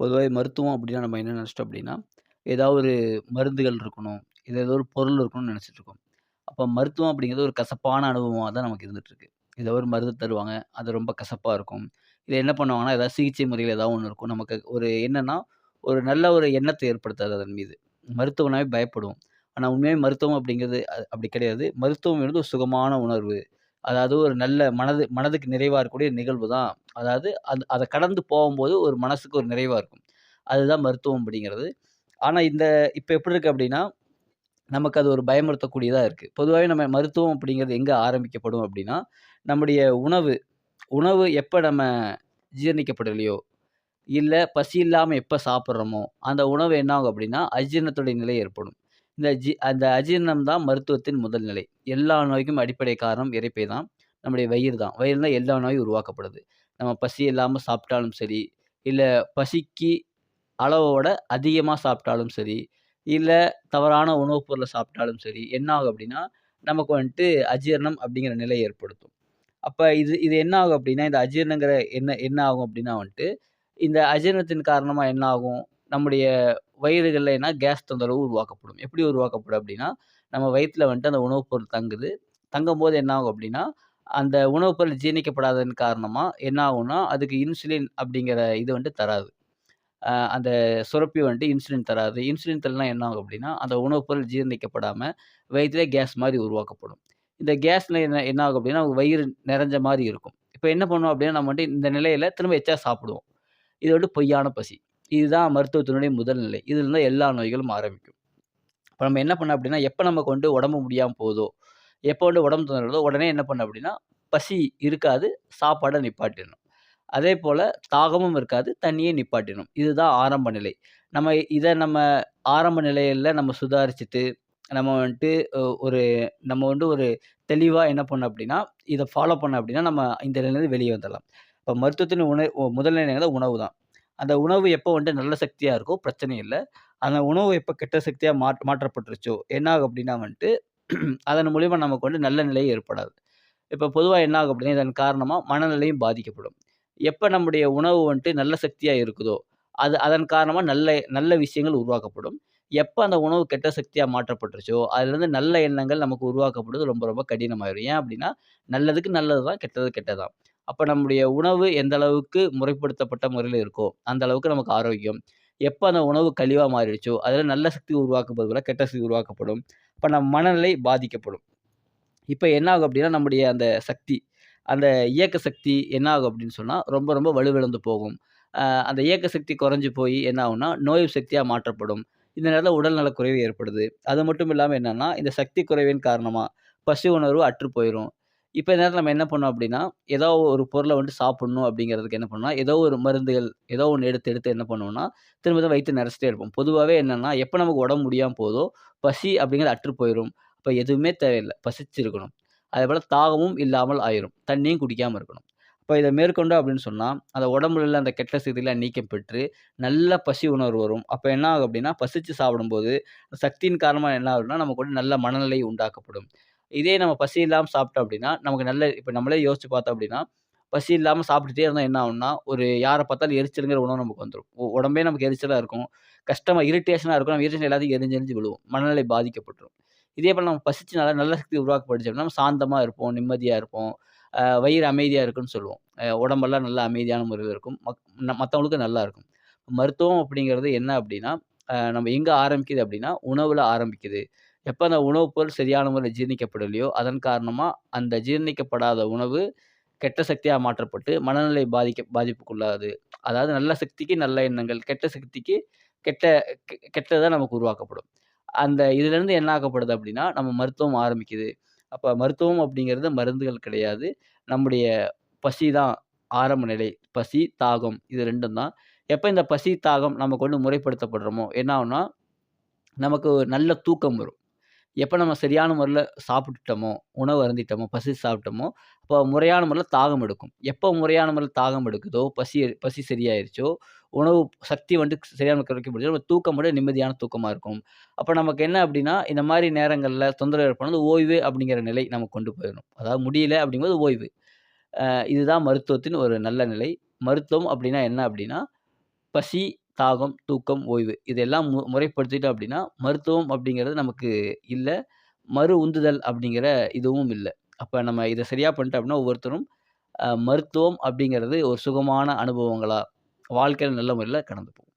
பொதுவாக மருத்துவம் அப்படின்னா நம்ம என்ன நினச்சிட்டோம் அப்படின்னா ஏதாவது ஒரு மருந்துகள் இருக்கணும். இது ஏதோ ஒரு பொருள் இருக்கணும்னு நெனச்சிட்டுருக்கோம். அப்போ மருத்துவம் அப்படிங்கிறது ஒரு கசப்பான அனுபவமாக தான் நமக்கு இருந்துகிட்ருக்கு ஏதோ ஒரு மருந்து தருவாங்க. அது ரொம்ப கசப்பாக இருக்கும். இதை என்ன பண்ணுவாங்கன்னா, ஏதாவது சிகிச்சை முறையில் ஏதாவது ஒன்று இருக்கும். நமக்கு ஒரு என்னென்னா ஒரு நல்ல ஒரு எண்ணத்தை ஏற்படுத்தாது அதன் மீது. மருத்துவனாவே பயப்படுவோம். ஆனால் உண்மையாக மருத்துவம் அப்படிங்கிறது அப்படி கிடையாது. மருத்துவம் என்பது ஒரு சுகமான உணர்வு. அதாவது ஒரு நல்ல மனது மனதுக்கு நிறைவாக இருக்கக்கூடிய நிகழ்வு தான். அதாவது அது அதை கடந்து போகும்போது ஒரு மனசுக்கு ஒரு நிறைவாக இருக்கும். அதுதான் மருத்துவம் அப்படிங்கிறது ஆனால் இந்த இப்போ எப்படி இருக்குது அப்படின்னா நமக்கு அது ஒரு பயமுறுத்தக்கூடியதாக இருக்குது பொதுவாகவே நம்ம மருத்துவம் அப்படிங்கிறது எங்கே ஆரம்பிக்கப்படும் அப்படின்னா நம்முடைய உணவு உணவு எப்போ நம்ம ஜீரணிக்கப்படலையோ, இல்லை பசி இல்லாமல் எப்போ சாப்பிட்றோமோ அந்த உணவு என்ன ஆகும் அப்படின்னா அஜீரணத்துடைய நிலை ஏற்படும். இந்த ஜி அந்த அஜீரணம் தான் மருத்துவத்தின் முதல் நிலை. எல்லா நோய்க்கும் அடிப்படை காரணம் இறைப்பை தான். நம்முடைய வயிறு தான். வயிறு தான் எல்லா நோயும் உருவாக்கப்படுது. நம்ம பசி இல்லாமல் சாப்பிட்டாலும் சரி, இல்லை பசிக்கு அளவோட அதிகமாக சாப்பிட்டாலும் சரி, இல்லை தவறான உணவுப் பொருளை சாப்பிட்டாலும் சரி, என்ன ஆகும் அப்படின்னா நமக்கு வந்துட்டு அஜீரணம் அப்படிங்கிற நிலை ஏற்படுத்தும். அப்போ இது இது என்ன ஆகும் அப்படின்னா இந்த அஜீரணங்கிற என்ன என்ன ஆகும் அப்படின்னா வந்துட்டு, இந்த அஜீரணத்தின் காரணமாக என்ன ஆகும்? நம்முடைய வயிறுகள்ல என்ன கேஸ் தொந்தரவு உருவாக்கப்படும். எப்படி உருவாக்கப்படும் அப்படின்னா நம்ம வயிற்றில் வந்துட்டு அந்த உணவுப் பொருள் தங்குது. தங்கும்போது என்ன ஆகும் அப்படின்னா அந்த உணவு பொருள் ஜீரணிக்கப்படாதன் காரணமாக என்ன ஆகும்னா, அதுக்கு இன்சுலின் அப்படிங்கிற இது வந்துட்டு தராது. அந்த சுரப்பி வந்துட்டு இன்சுலின் தராது. இன்சுலின் தரலாம் என்ன ஆகும் அப்படின்னா அந்த உணவுப் பொருள் ஜீரணிக்கப்படாமல் வயிற்றுலேயே கேஸ் மாதிரி உருவாக்கப்படும். இந்த கேஸில் என்ன என்ன ஆகும் அப்படின்னா வயிறு நிறைஞ்ச மாதிரி இருக்கும். இப்போ என்ன பண்ணுவோம் அப்படின்னா நம்ம வந்துட்டு இந்த நிலையில் திரும்ப எச்சா சாப்பிடுவோம். இது வந்துட்டு பொய்யான பசி. இதுதான் மருத்துவத்தினுடைய முதல் நிலை. இதுல எல்லா நோய்களும் ஆரம்பிக்கும். இப்போ நம்ம என்ன பண்ணோம் அப்படின்னா எப்போ நமக்கு வந்து உடம்பு முடியாமல் போதோ, எப்போ வந்து உடம்பு தொந்தரவு உடனே என்ன பண்ண அப்படின்னா பசி இருக்காது. சாப்பாடை நிப்பாட்டிடணும். அதே போல் தாகமும் இருக்காது. தண்ணியை நிப்பாட்டிடணும். இதுதான் ஆரம்ப நிலை. நம்ம இதை நம்ம ஆரம்ப நிலையில நம்ம சுதாரிச்சுட்டு, நம்ம வந்துட்டு ஒரு நம்ம வந்து ஒரு தெளிவாக என்ன பண்ணோம் அப்படின்னா இதை ஃபாலோ பண்ணோம் அப்படின்னா நம்ம இந்த நிலையிலேருந்து வெளியே வந்துடலாம் இப்போ மருத்துவத்தின் உணவு முதல் நிலைங்கிறது உணவு தான். அந்த உணவு எப்போ வந்துட்டு நல்ல சக்தியாக இருக்கோ பிரச்சனை இல்லை அந்த உணவு எப்போ கெட்ட சக்தியாக மாற் மாற்றப்பட்டுருச்சோ, என்ன ஆகும் அப்படின்னா வந்துட்டு, அதன் மூலிமா நமக்கு வந்து நல்ல நிலை ஏற்படாது. இப்போ பொதுவாக என்ன ஆகும் அப்படின்னா இதன் காரணமாக மனநிலையும் பாதிக்கப்படும். எப்போ நம்முடைய உணவு வந்துட்டு நல்ல சக்தியாக இருக்குதோ, அது அதன் காரணமாக நல்ல நல்ல விஷயங்கள் உருவாக்கப்படும். எப்போ அந்த உணவு கெட்ட சக்தியாக மாற்றப்பட்டுருச்சோ, அதுலேருந்து நல்ல எண்ணங்கள் நமக்கு உருவாக்கப்படுவது ரொம்ப ரொம்ப கடினமாயிடும் ஏன் அப்படின்னா நல்லதுக்கு நல்லது தான், கெட்டது கெட்டதான் அப்ப நம்முடைய உணவு எந்த அளவுக்கு முறைப்படுத்தப்பட்ட முறையில் இருக்கோ, அந்த அளவுக்கு நமக்கு ஆரோக்கியம். எப்போ அந்த உணவு கழிவாக மாறிடுச்சோ, அதில் நல்ல சக்தி உருவாக்கப்படுவதற்கு கெட்ட சக்தி உருவாக்கப்படும். இப்போ நம்ம மனநிலை பாதிக்கப்படும். இப்போ என்ன ஆகும் அப்படின்னா நம்முடைய அந்த சக்தி, அந்த இயக்க சக்தி என்ன ஆகும் சொன்னால் ரொம்ப ரொம்ப வலுவிழந்து போகும். அந்த இயக்க சக்தி குறைஞ்சி போய் என்ன ஆகும்னா, நோய் சக்தியாக மாற்றப்படும். இந்த நேரத்தில் உடல்நலக் குறைவு ஏற்படுது. அது மட்டும் இல்லாமல் என்னன்னா, இந்த சக்தி குறைவின் காரணமாக பசி உணர்வு அற்று போயிடும் இப்போ இந்த நேரத்தில் நம்ம என்ன பண்ணோம் அப்படின்னா ஏதோ ஒரு பொருளை வந்துட்டு சாப்பிட்ணும் அப்படிங்கிறதுக்கு என்ன பண்ணால் ஏதோ ஒரு மருந்துகள், ஏதோ ஒன்று எடுத்து எடுத்து என்ன பண்ணுவோம்னா, திரும்ப தான் வயிற்று நிறச்சிட்டே இருப்போம். பொதுவாகவே என்னென்னா எப்போ நமக்கு உடம்பு முடியாமல் போதோ, பசி அப்படிங்கிறது அற்று போயிடும் அப்போ எதுவுமே தேவையில்லை பசிச்சிருக்கணும். அதேபோல தாகமும் இல்லாமல் ஆயிரும். தண்ணியும் குடிக்காமல் இருக்கணும். இப்போ இதை மேற்கொண்டோம் அப்படின்னு சொன்னால் அந்த உடம்புல உள்ள அந்த கெட்ட சக்திலாம் நீக்கம் பெற்று, நல்ல பசி உணர்வு வரும். அப்போ என்ன ஆகும் அப்படின்னா பசிச்சு சாப்பிடும்போது, சக்தியின் காரணமாக என்ன ஆகும்னா, நமக்கு வந்து நல்ல மனநிலை உண்டாக்கப்படும். இதே நம்ம பசி இல்லாமல் சாப்பிட்டோம் அப்படின்னா நமக்கு நல்ல இப்போ நம்மளே யோசிச்சு பார்த்தோம் அப்படின்னா பசி இல்லாமல் சாப்பிட்டுட்டே இருந்தால் என்ன ஆகும்னா, ஒரு யாரை பார்த்தாலும் எரிச்சலுங்கிற உணவு நமக்கு வந்துடும் உ உடம்பே நமக்கு எரிச்சலாக இருக்கும். கஷ்டமாக இரிட்டேஷனாக இருக்கும். நம்ம இரிட்டேஷன் எல்லாத்தையும் எரிஞ்சு எரிஞ்சு விழுவோம். மனநிலை பாதிக்கப்பட்டுரும். இதே போல் நம்ம பசிச்சனால நல்ல சக்தி உருவாக்கப்படுச்சு அப்படின்னா நம்ம சாந்தமாக இருப்போம், நிம்மதியாக இருப்போம். வயிறு அமைதியாக இருக்குன்னு சொல்லுவோம். உடம்பெல்லாம் நல்லா அமைதியான முறையில் இருக்கும். மக் மற்றவங்களுக்கு நல்லா இருக்கும். மருத்துவம் அப்படிங்கிறது என்ன அப்படின்னா நம்ம எங்கே ஆரம்பிக்குது அப்படின்னா உணவில் ஆரம்பிக்குது. எப்போ அந்த உணவு பொருள் சரியான முறையில் ஜீரணிக்கப்படலையோ, அதன் காரணமாக அந்த ஜீரணிக்கப்படாத உணவு கெட்ட சக்தியாக மாற்றப்பட்டு, மனநிலை பாதிக்க பாதிப்புக்குள்ளாது அதாவது நல்ல சக்திக்கு நல்ல எண்ணங்கள், கெட்ட சக்திக்கு கெட்ட கெ நமக்கு உருவாக்கப்படும். அந்த இதுலேருந்து என்ன ஆக்கப்படுது அப்படின்னா நம்ம மருத்துவம் ஆரம்பிக்குது. அப்போ மருத்துவம் அப்படிங்கிறது மருந்துகள் கிடையாது. நம்முடைய பசி தான் ஆரம்ப நிலை. பசி, தாகம் இது ரெண்டும் தான். எப்போ இந்த பசி, தாகம் நமக்கு வந்து முறைப்படுத்தப்படுறோமோ, என்ன ஆகும்னா, நமக்கு நல்ல தூக்கம் வரும். எப்போ நம்ம சரியான முறையில் சாப்பிட்டுட்டோமோ, உணவு அருந்திட்டோமோ, பசி சாப்பிட்டோமோ, அப்போ முறையான முறையில் தாகம் எடுக்கும். எப்போ முறையான முறையில் தாகம் எடுக்குதோ, பசி பசி சரியாயிருச்சோ, உணவு சக்தி வந்துட்டு சரியான கிடைக்க முடியும் நம்ம தூக்கம் மட்டும் நிம்மதியான தூக்கமாக இருக்கும். அப்போ நமக்கு என்ன அப்படின்னா இந்த மாதிரி நேரங்களில் தொந்தரவு ஏற்படும்போது ஓய்வு அப்படிங்கிற நிலை நமக்கு கொண்டு போயிடும் அதாவது முடியல அப்படிங்கும்போது ஓய்வு. இதுதான் மருத்துவத்தின் ஒரு நல்ல நிலை. மருத்துவம் அப்படின்னா என்ன அப்படின்னா பசி, தாகம், தூக்கம், ஓய்வு. இதெல்லாம் மு முறைப்படுத்திட்டோம் அப்படின்னா, மருத்துவம் அப்படிங்கிறது நமக்கு இல்லை மறு உந்துதல் அப்படிங்கிற இதுவும் இல்லை அப்போ நம்ம இதை சரியாக பண்ணிட்டோம் அப்படின்னா, ஒவ்வொருத்தரும் மருத்துவம் அப்படிங்கிறது ஒரு சுகமான அனுபவங்களாக வாழ்க்கையில் நல்ல முறையில் கடந்து போகும்.